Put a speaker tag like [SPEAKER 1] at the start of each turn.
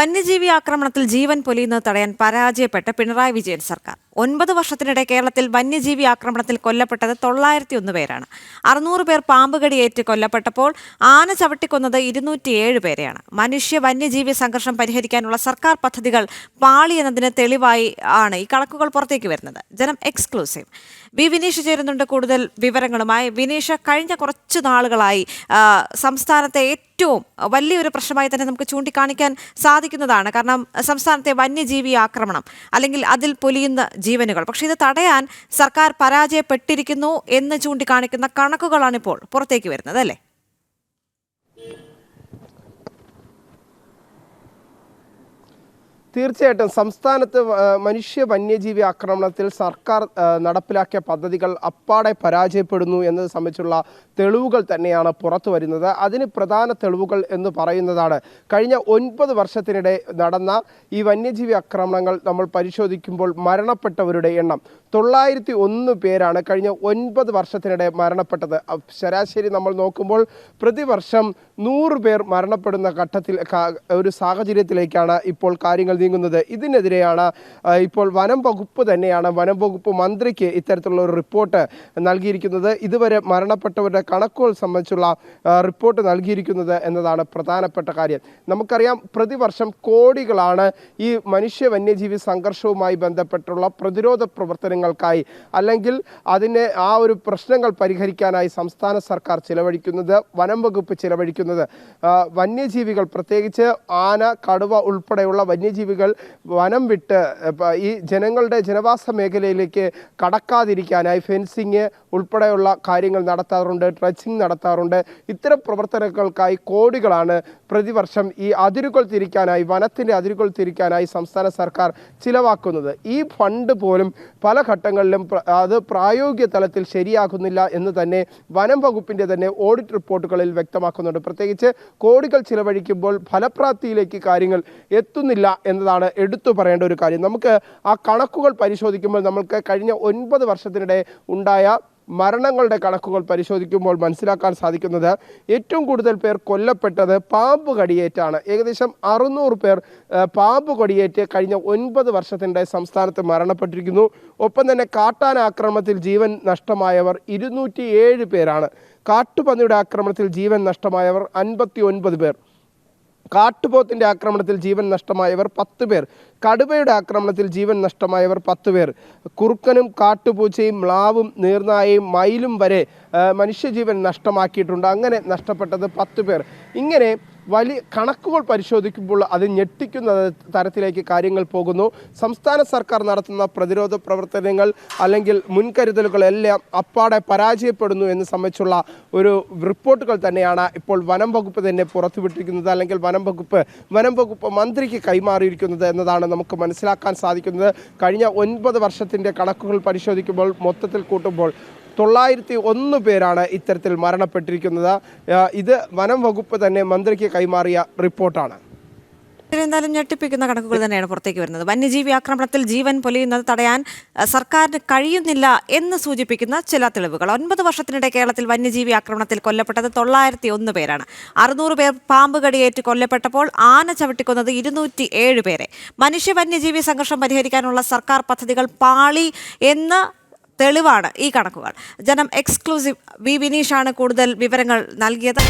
[SPEAKER 1] വന്യജീവി ആക്രമണത്തിൽ ജീവൻ പൊലിയുന്നത് തടയാൻ പരാജയപ്പെട്ട പിണറായി വിജയൻ സർക്കാർ. ഒൻപത് വർഷത്തിനിടെ കേരളത്തിൽ വന്യജീവി ആക്രമണത്തിൽ കൊല്ലപ്പെട്ടത് തൊള്ളായിരത്തി ഒന്ന് പേരാണ്. അറുന്നൂറ് പേർ പാമ്പുകടിയേറ്റ് കൊല്ലപ്പെട്ടപ്പോൾ ആന ചവിട്ടിക്കൊന്നത് ഇരുന്നൂറ്റിയേഴ് പേരെയാണ്. മനുഷ്യ വന്യജീവി സംഘർഷം പരിഹരിക്കാനുള്ള സർക്കാർ പദ്ധതികൾ പാളി എന്നതിന് തെളിവായി ആണ് ഈ കണക്കുകൾ പുറത്തേക്ക് വരുന്നത്. ജനം എക്സ്ക്ലൂസീവ്. വി വിനീഷ് ചേരുന്നുണ്ട്. കൂടുതൽ വിവരങ്ങളുമായി വിനീഷ് കഴിഞ്ഞ കുറച്ച് നാളുകളായി സംസ്ഥാനത്തെ ഏറ്റവും വലിയൊരു പ്രശ്നമായി തന്നെ നമുക്ക് ചൂണ്ടിക്കാണിക്കാൻ സാധിക്കുന്നതാണ് കാരണം സംസ്ഥാനത്തെ വന്യജീവി ആക്രമണം അല്ലെങ്കിൽ അതിൽ പൊലിയുന്ന ജീവനുകൾ. പക്ഷെ ഇത് തടയാൻ സർക്കാർ പരാജയപ്പെട്ടിരിക്കുന്നു എന്ന് ചൂണ്ടിക്കാണിക്കുന്ന കണക്കുകളാണ് ഇപ്പോൾ പുറത്തേക്ക് വരുന്നത് അല്ലേ?
[SPEAKER 2] തീർച്ചയായിട്ടും സംസ്ഥാനത്ത് മനുഷ്യ വന്യജീവി ആക്രമണത്തിൽ സർക്കാർ നടപ്പിലാക്കിയ പദ്ധതികൾ അപ്പാടെ പരാജയപ്പെടുന്നു എന്നത് സംബന്ധിച്ചുള്ള തെളിവുകൾ തന്നെയാണ് പുറത്തു വരുന്നത്. അതിന് പ്രധാന തെളിവുകൾ എന്ന് പറയുന്നതാണ് കഴിഞ്ഞ ഒൻപത് വർഷത്തിനിടെ നടന്ന ഈ വന്യജീവി ആക്രമണങ്ങൾ നമ്മൾ പരിശോധിക്കുമ്പോൾ മരണപ്പെട്ടവരുടെ എണ്ണം തൊള്ളായിരത്തി ഒന്ന് പേരാണ് കഴിഞ്ഞ ഒൻപത് വർഷത്തിനിടെ മരണപ്പെട്ടത്. ശരാശരി നമ്മൾ നോക്കുമ്പോൾ പ്രതിവർഷം നൂറ് പേർ മരണപ്പെടുന്ന ഘട്ടത്തിൽ ഒരു സാഹചര്യത്തിലേക്കാണ് ഇപ്പോൾ കാര്യങ്ങൾ നീങ്ങുന്നത്. ഇതിനെതിരെയാണ് ഇപ്പോൾ വനം വകുപ്പ് തന്നെയാണ് വനം വകുപ്പ് മന്ത്രിക്ക് ഇത്തരത്തിലുള്ള ഒരു റിപ്പോർട്ട് നൽകിയിരിക്കുന്നത്. ഇതുവരെ മരണപ്പെട്ടവരുടെ കണക്കുകൾ സംബന്ധിച്ചുള്ള റിപ്പോർട്ട് നൽകിയിരിക്കുന്നത് എന്നതാണ് പ്രധാനപ്പെട്ട കാര്യം. നമുക്കറിയാം പ്രതിവർഷം കോടികളാണ് ഈ മനുഷ്യ വന്യജീവി സംഘർഷവുമായി ബന്ധപ്പെട്ടുള്ള പ്രതിരോധ പ്രവർത്തനങ്ങൾക്കായി അല്ലെങ്കിൽ അതിനെ ആ ഒരു പ്രശ്നങ്ങൾ പരിഹരിക്കാനായി സംസ്ഥാന സർക്കാർ ചിലവഴിക്കുന്നത് വനം വകുപ്പ് ചിലവഴിക്കുന്നത്. വന്യജീവികൾ പ്രത്യേകിച്ച് ആന കടുവ ഉൾപ്പെടെയുള്ള വന്യജീവികൾ വനം വിട്ട് ഈ ജനങ്ങളുടെ ജനവാസ മേഖലയിലേക്ക് കടക്കാതിരിക്കാനായി ഫെൻസിങ് ഉൾപ്പെടെയുള്ള കാര്യങ്ങൾ നടത്താറുണ്ട് ട്രച്ചിങ് നടത്താറുണ്ട്. ഇത്തരം പ്രവർത്തനങ്ങൾക്കായി കോടികളാണ് പ്രതിവർഷം ഈ അതിരുകൾ തിരിക്കാനായി വനത്തിന്റെ അതിരുകൾ തിരിക്കാനായി സംസ്ഥാന സർക്കാർ ചിലവാക്കുന്നത്. ഈ ഫണ്ട് പോലും പല ഘട്ടങ്ങളിലും അത് പ്രായോഗിക തലത്തിൽ ശരിയാകുന്നില്ല എന്ന് തന്നെ വനം വകുപ്പിന്റെ തന്നെ ഓഡിറ്റ് റിപ്പോർട്ടുകളിൽ വ്യക്തമാക്കുന്നുണ്ട്. പ്രത്യേകിച്ച് കോടികൾ ചിലവഴിക്കുമ്പോൾ ഫലപ്രാപ്തിയിലേക്ക് കാര്യങ്ങൾ എത്തുന്നില്ല എന്നതാണ് എടുത്തു പറയേണ്ട ഒരു കാര്യം. നമുക്ക് ആ കണക്കുകൾ പരിശോധിക്കുമ്പോൾ നമുക്ക് കഴിഞ്ഞ ഒൻപത് വർഷത്തിനിടെ ഉണ്ടായ മരണങ്ങളുടെ കണക്കുകൾ പരിശോധിക്കുമ്പോൾ മനസ്സിലാക്കാൻ സാധിക്കുന്നത് ഏറ്റവും കൂടുതൽ പേർ കൊല്ലപ്പെട്ടത് പാമ്പ് കടിയേറ്റാണ്. ഏകദേശം അറുന്നൂറ് പേർ പാമ്പ് കടിയേറ്റ് കഴിഞ്ഞ ഒൻപത് വർഷത്തിന്റെ സംസ്ഥാനത്ത് മരണപ്പെട്ടിരിക്കുന്നു. ഒപ്പം തന്നെ കാട്ടാന ആക്രമണത്തിൽ ജീവൻ നഷ്ടമായവർ ഇരുന്നൂറ്റി പേരാണ്. കാട്ടുപന്നിയുടെ ആക്രമണത്തിൽ ജീവൻ നഷ്ടമായവർ അൻപത്തി പേർ. കാട്ടുപോത്തിന്റെ ആക്രമണത്തിൽ ജീവൻ നഷ്ടമായവർ പത്ത് പേർ. കടുവയുടെ ആക്രമണത്തിൽ ജീവൻ നഷ്ടമായവർ പത്ത് പേർ. കുറുക്കനും കാട്ടുപൂച്ചയും മ്ലാവും നീർനായയും മയിലും വരെ മനുഷ്യജീവൻ നഷ്ടമാക്കിയിട്ടുണ്ട്. അങ്ങനെ നഷ്ടപ്പെട്ടത് പത്ത് പേർ. ഇങ്ങനെ വലിയ കണക്കുകൾ പരിശോധിക്കുമ്പോൾ അത് ഞെട്ടിക്കുന്ന തരത്തിലേക്ക് കാര്യങ്ങൾ പോകുന്നു. സംസ്ഥാന സർക്കാർ നടത്തുന്ന പ്രതിരോധ പ്രവർത്തനങ്ങൾ അല്ലെങ്കിൽ മുൻകരുതലുകളെല്ലാം അപ്പാടെ പരാജയപ്പെടുന്നു എന്ന് സംബന്ധിച്ചുള്ള ഒരു റിപ്പോർട്ടുകൾ തന്നെയാണ് ഇപ്പോൾ വനം വകുപ്പ് തന്നെ പുറത്തുവിട്ടിരിക്കുന്നത് അല്ലെങ്കിൽ വനം വകുപ്പ് വനം വകുപ്പ് മന്ത്രിക്ക് കൈമാറിയിരിക്കുന്നത് എന്നതാണ് നമുക്ക് മനസ്സിലാക്കാൻ സാധിക്കുന്നത്. കഴിഞ്ഞ ഒൻപത് വർഷത്തിന്റെ കണക്കുകൾ പരിശോധിക്കുമ്പോൾ മൊത്തത്തിൽ കൂട്ടുമ്പോൾ തൊള്ളായിരത്തി ഒന്ന് പേരാണ് ഇത്തരത്തിൽ മരണപ്പെട്ടിരിക്കുന്നത്. ഇത് വനം വകുപ്പ് തന്നെ മന്ത്രിക്ക് കൈമാറിയ റിപ്പോർട്ടാണ്.
[SPEAKER 1] എന്തായാലും ഞെട്ടിപ്പിക്കുന്ന കണക്കുകൾ തന്നെയാണ് പുറത്തേക്ക് വരുന്നത്. വന്യജീവി ആക്രമണത്തിൽ ജീവൻ പൊലിയുന്നത് തടയാൻ സർക്കാരിന് കഴിയുന്നില്ല എന്ന് സൂചിപ്പിക്കുന്ന ചില തെളിവുകൾ. ഒൻപത് വർഷത്തിനിടെ കേരളത്തിൽ വന്യജീവി ആക്രമണത്തിൽ കൊല്ലപ്പെട്ടത് തൊള്ളായിരത്തി ഒന്ന് പേരാണ്. അറുന്നൂറ് പേർ പാമ്പ് കടിയേറ്റ് കൊല്ലപ്പെട്ടപ്പോൾ ആന ചവിട്ടിക്കൊന്നത് ഇരുന്നൂറ്റി ഏഴ് പേരെ. മനുഷ്യ വന്യജീവി സംഘർഷം പരിഹരിക്കാനുള്ള സർക്കാർ പദ്ധതികൾ പാളി എന്ന് തെളിവാണ് ഈ കണക്കുകൾ. ജനം എക്സ്ക്ലൂസീവ് വി വിനീഷാണ് കൂടുതൽ വിവരങ്ങൾ നൽകിയത്.